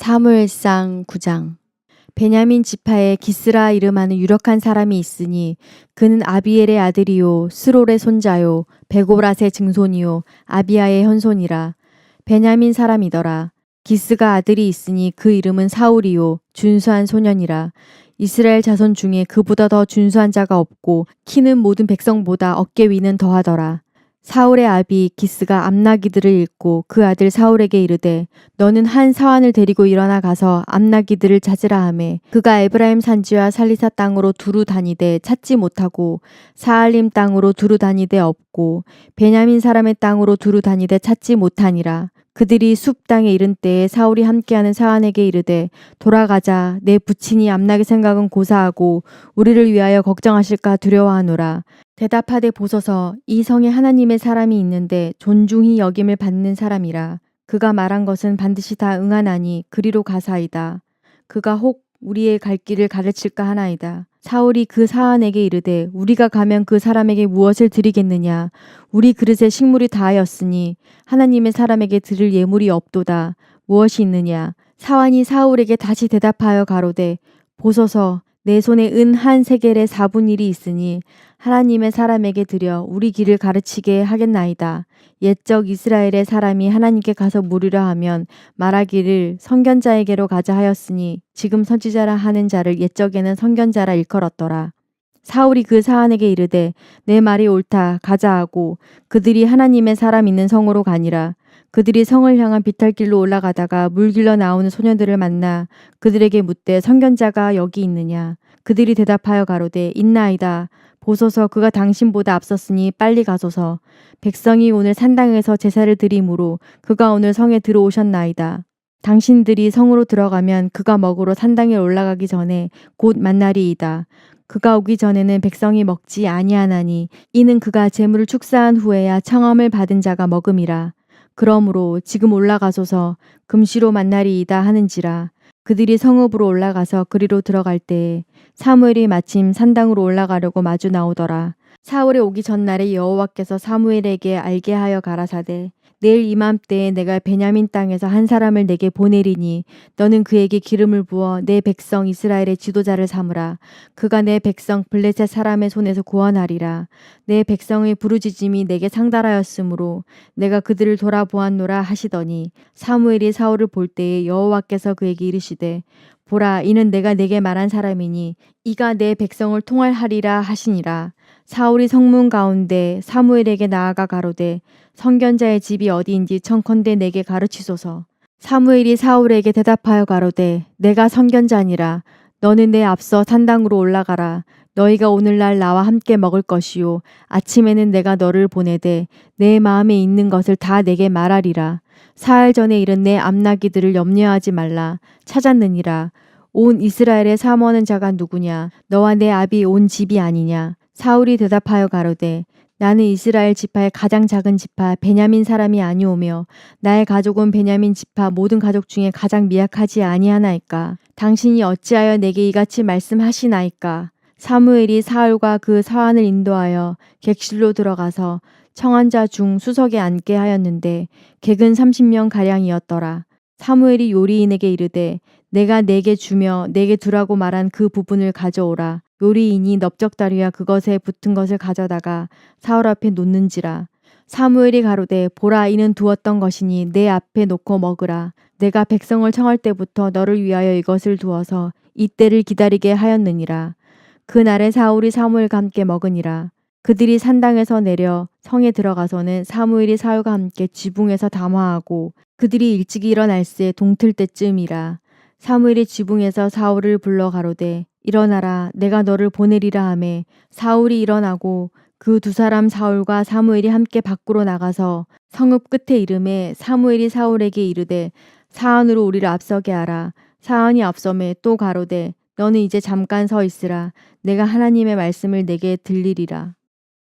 사무엘상 9장. 베냐민 지파에 기스라 이름하는 유력한 사람이 있으니 그는 아비엘의 아들이요 스롤의 손자요 베고랏의 증손이요 아비아의 현손이라. 베냐민 사람이더라. 기스가 아들이 있으니 그 이름은 사울이요 준수한 소년이라. 이스라엘 자손 중에 그보다 더 준수한 자가 없고 키는 모든 백성보다 어깨 위는 더하더라 사울의 아비 기스가 암나기들을 잃고 그 아들 사울에게 이르되 너는 한 사환을 데리고 일어나 가서 암나기들을 찾으라 하매 그가 에브라임 산지와 살리사 땅으로 두루 다니되 찾지 못하고 사알림 땅으로 두루 다니되 없고 베냐민 사람의 땅으로 두루 다니되 찾지 못하니라. 그들이 숲 땅에 이른 때에 사울이 함께하는 사환에게 이르되 돌아가자. 내 부친이 암나기 생각은 고사하고 우리를 위하여 걱정하실까 두려워하노라 대답하되 보소서 이 성에 하나님의 사람이 있는데 존중히 여김을 받는 사람이라. 그가 말한 것은 반드시 다 응하나니 그리로 가사이다. 그가 혹 우리의 갈 길을 가르칠까 하나이다. 사울이 그 사안에게 이르되 우리가 가면 그 사람에게 무엇을 드리겠느냐? 우리 그릇에 식물이 다하였으니 하나님의 사람에게 드릴 예물이 없도다. 무엇이 있느냐? 사환이 사울에게 다시 대답하여 가로되 보소서 내 손에 은 한 세겔의 사분 일이 있으니 하나님의 사람에게 드려 우리 길을 가르치게 하겠나이다. 옛적 이스라엘의 사람이 하나님께 가서 물으려 하면 말하기를 선견자에게로 가자 하였으니 지금 선지자라 하는 자를 옛적에는 선견자라 일컬었더라. 사울이 그 사안에게 이르되 내 말이 옳다 가자 하고 그들이 하나님의 사람 있는 성으로 가니라. 그들이 성을 향한 비탈길로 올라가다가 물 길러 나오는 소년들을 만나 그들에게 묻되 선견자가 여기 있느냐. 그들이 대답하여 가로되 있나이다. 보소서 그가 당신보다 앞섰으니 빨리 가소서. 백성이 오늘 산당에서 제사를 드리므로 그가 오늘 성에 들어오셨나이다. 당신들이 성으로 들어가면 그가 먹으러 산당에 올라가기 전에 곧 만날이이다. 그가 오기 전에는 백성이 먹지 아니하나니 이는 그가 재물을 축사한 후에야 청함을 받은 자가 먹음이라. 그러므로 지금 올라가소서 금시로 만날이이다 하는지라. 그들이 성읍으로 올라가서 그리로 들어갈 때에 사무엘이 마침 산당으로 올라가려고 마주 나오더라. 사울의 오기 전날에 여호와께서 사무엘에게 알게 하여 가라사대 내일 이맘때에 내가 베냐민 땅에서 한 사람을 내게 보내리니 너는 그에게 기름을 부어 내 백성 이스라엘의 지도자를 삼으라. 그가 내 백성 블레셋 사람의 손에서 구원하리라. 내 백성의 부르짖음이 내게 상달하였으므로 내가 그들을 돌아보았노라 하시더니 사무엘이 사울을 볼 때에 여호와께서 그에게 이르시되 보라 이는 내가 내게 말한 사람이니 이가 내 백성을 통할하리라 하시니라. 사울이 성문 가운데 사무엘에게 나아가 가로되 성견자의 집이 어디인지 청컨대 내게 가르치소서. 사무엘이 사울에게 대답하여 가로되 내가 성견자니라. 너는 내 앞서 산당으로 올라가라. 너희가 오늘날 나와 함께 먹을 것이요. 아침에는 내가 너를 보내되 내 마음에 있는 것을 다 내게 말하리라. 사흘 전에 이른 내 암나기들을 염려하지 말라. 찾았느니라. 온 이스라엘에 사모하는 자가 누구냐? 너와 내 아비 온 집이 아니냐 사울이 대답하여 가로되 나는 이스라엘 지파의 가장 작은 지파 베냐민 사람이 아니오며 나의 가족은 베냐민 지파 모든 가족 중에 가장 미약하지 아니하나이까? 당신이 어찌하여 내게 이같이 말씀하시나이까? 사무엘이 사울과 그 사환을 인도하여 객실로 들어가서 청한 자중 수석에 앉게 하였는데 객은 30명 가량이었더라. 사무엘이 요리인에게 이르되 내가 내게 주며 내게 두라고 말한 그 부분을 가져오라 요리인이 넓적다리와 그것에 붙은 것을 가져다가 사울 앞에 놓는지라. 사무엘이 가로되 보라 이는 두었던 것이니 내 앞에 놓고 먹으라. 내가 백성을 청할 때부터 너를 위하여 이것을 두어서 이때를 기다리게 하였느니라. 그 날에 사울이 사무엘과 함께 먹으니라. 그들이 산당에서 내려 성에 들어가서는 사무엘이 사울과 함께 지붕에서 담화하고 그들이 일찍 일어날 새 동틀 때쯤이라. 사무엘이 지붕에서 사울을 불러 가로되 일어나라 내가 너를 보내리라 하매 사울이 일어나고 그 두 사람 사울과 사무엘이 함께 밖으로 나가서 성읍 끝에 이름에 사무엘이 사울에게 이르되 사안으로 우리를 앞서게 하라. 사안이 앞섬에 또 가로되 너는 이제 잠깐 서 있으라. 내가 하나님의 말씀을 내게 들리리라